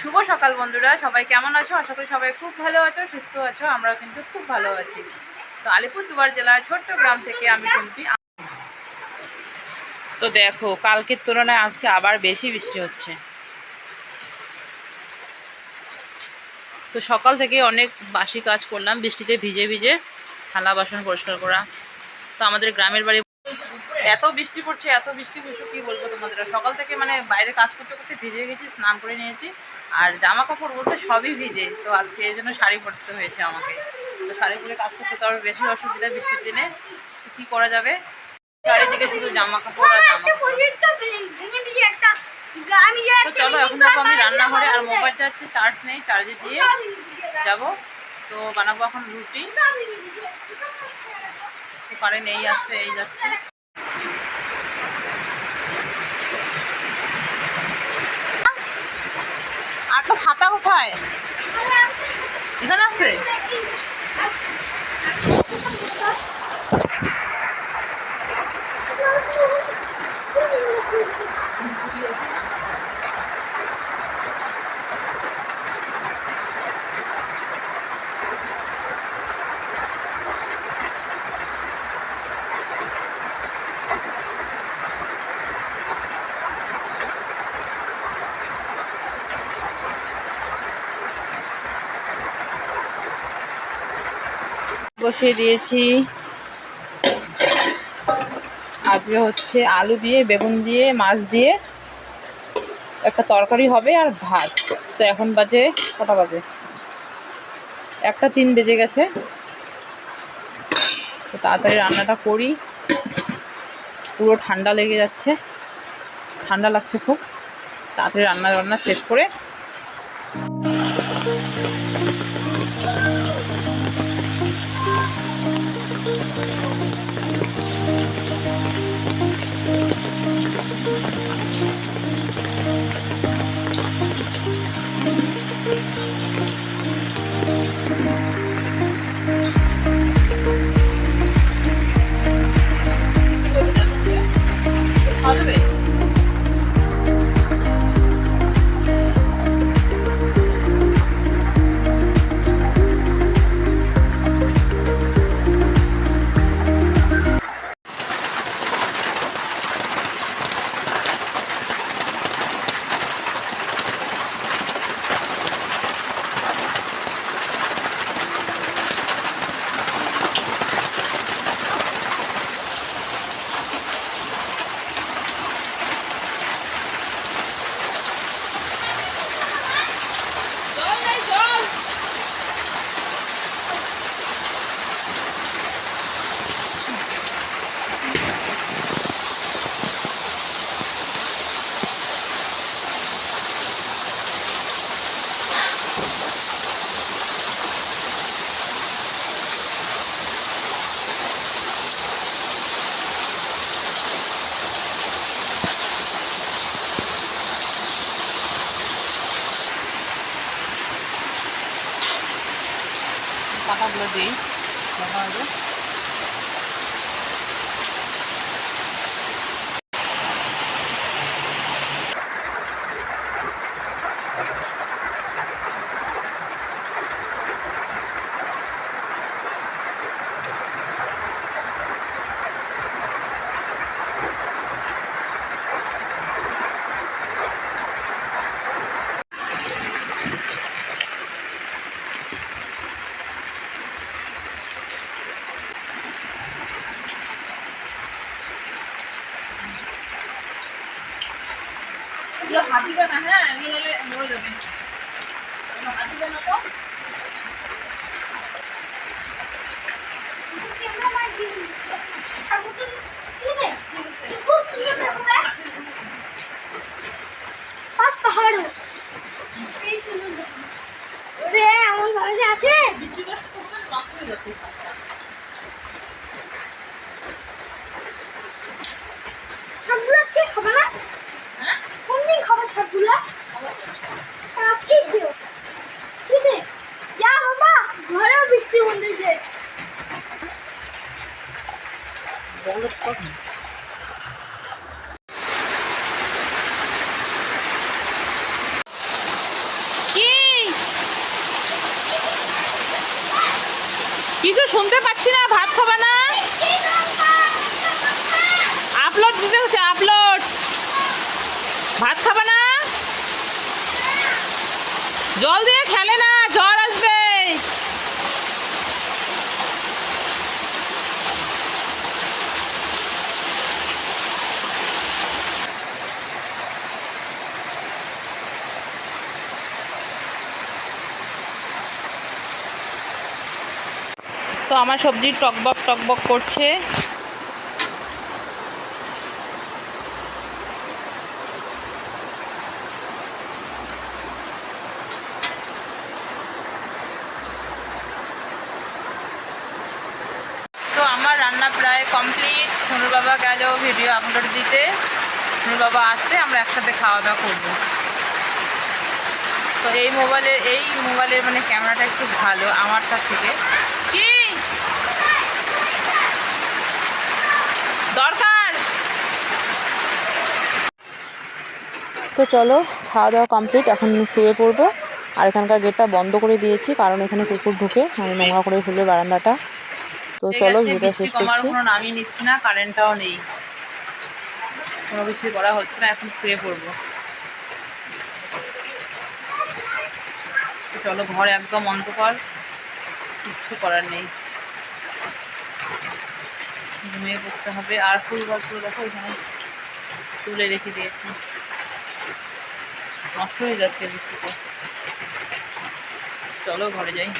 শুভ সকাল বন্ধুরা, সবাই কেমন আছো? আশা করি সবাই খুব ভালো আছো, সুস্থ আছো, আমরাও কিন্তু খুব ভালো আছি। তো আলিপুরদুয়ার জেলার ছোট্ট গ্রাম থেকে আমি কুন্তি তো দেখো, কালকের তুলনায় আজকে আবার বেশি বৃষ্টি হচ্ছে। তো সকাল থেকে অনেক বাসি কাজ করলাম, বৃষ্টিতে ভিজে ভিজে থালা বাসন পরিষ্কার করা। তো আমাদের গ্রামের বাড়ি এত বৃষ্টি পড়ছে এত বৃষ্টি পড়ছে কী বলব তোমাদের? সকাল থেকে মানে বাইরে কাজ করতে করতে ভিজে গেছি স্নান করে নিয়েছি। আর জামা কাপড় বলতে সবই ভিজে তো আজকে এই জন্য শাড়ি পরতে হয়েছে আমাকে। তো শাড়ি পরে কাজ করতে তো আরও বেশি অসুবিধা বৃষ্টির দিনে। কী করা যাবে? চারিদিকে শুধু জামা কাপড় আর জামা তো চলো এখন যাব আমি রান্নাঘরে আর মোবাইলটা হচ্ছে চার্জ নেই চার্জে দিয়ে যাব। তো বানাবো এখন রুটি। কারেন্ট এই আসছে এই যাচ্ছে আর তো ছাতা কোথায় এখানে আছে? বসিয়ে দিয়েছি। আজকে হচ্ছে আলু দিয়ে, বেগুন দিয়ে, মাছ দিয়ে একটা তরকারি হবে আর ভাত। তো এখন বাজে কটা বাজে? একটা তিন বেজে গেছে। তো তাড়াতাড়ি রান্নাটা করি। পুরো ঠান্ডা লেগে যাচ্ছে। ঠান্ডা লাগছে খুব। তাড়াতাড়ি রান্না রান্না শেষ করে পাতাগুলো দিই দেখা এগুলো হাত দিবে না হ্যাঁ? হলে মরে যাবে। এগুলো হাত না তো? আসে সবগুলো আজকে খাবে না হ্যাঁ কোন দিন খাবে সবগুলো আজকে দিও ঠিক আছে যা বাবা ঘরেও বৃষ্টি হতেছে বলো তো কিছু শুনতে পাচ্ছি না ভাত খাবা না? আপলোড দিতে হচ্ছে আপলোড ভাত খাবা না জল দিয়ে খেলে না জ্বর আসবে তো আমার সবজি টকবক টকবক করছে। তো আমার রান্না প্রায় কমপ্লিট সোনুর বাবা গেল ভিডিও আপলোড দিতে। সোনুর বাবা আসলে আমরা একসাথে খাওয়া দাওয়া করব। তো এই মোবাইলে এই মোবাইলের মানে ক্যামেরাটা একটু ভালো, আমারটা থেকে কি দরকার। তো চলো খাওয়া দাওয়া কমপ্লিট এখন শুয়ে পড়ব। আর এখানকার গেটটা বন্ধ করে দিয়েছি কারণ এখানে কুকুর ঢুকে মানে নোংরা করে ফেলবে বারান্দাটা। তো চলো ভিডিওটা শেষ করছি। কোনো নামই নিচ্ছি না কারেন্টটাও নেই। কোনো কিছুই করা হচ্ছে না এখন শুয়ে পড়ব। তো চলো ঘর একদম অন্ধকার কিচ্ছু করার নেই। ঘুমিয়ে পড়তে হবে। আর ফুল গাছগুলো দেখো, এখানে তুলে রেখে দিয়েছি। নষ্ট হয়ে যাচ্ছে চলো ঘরে যাই।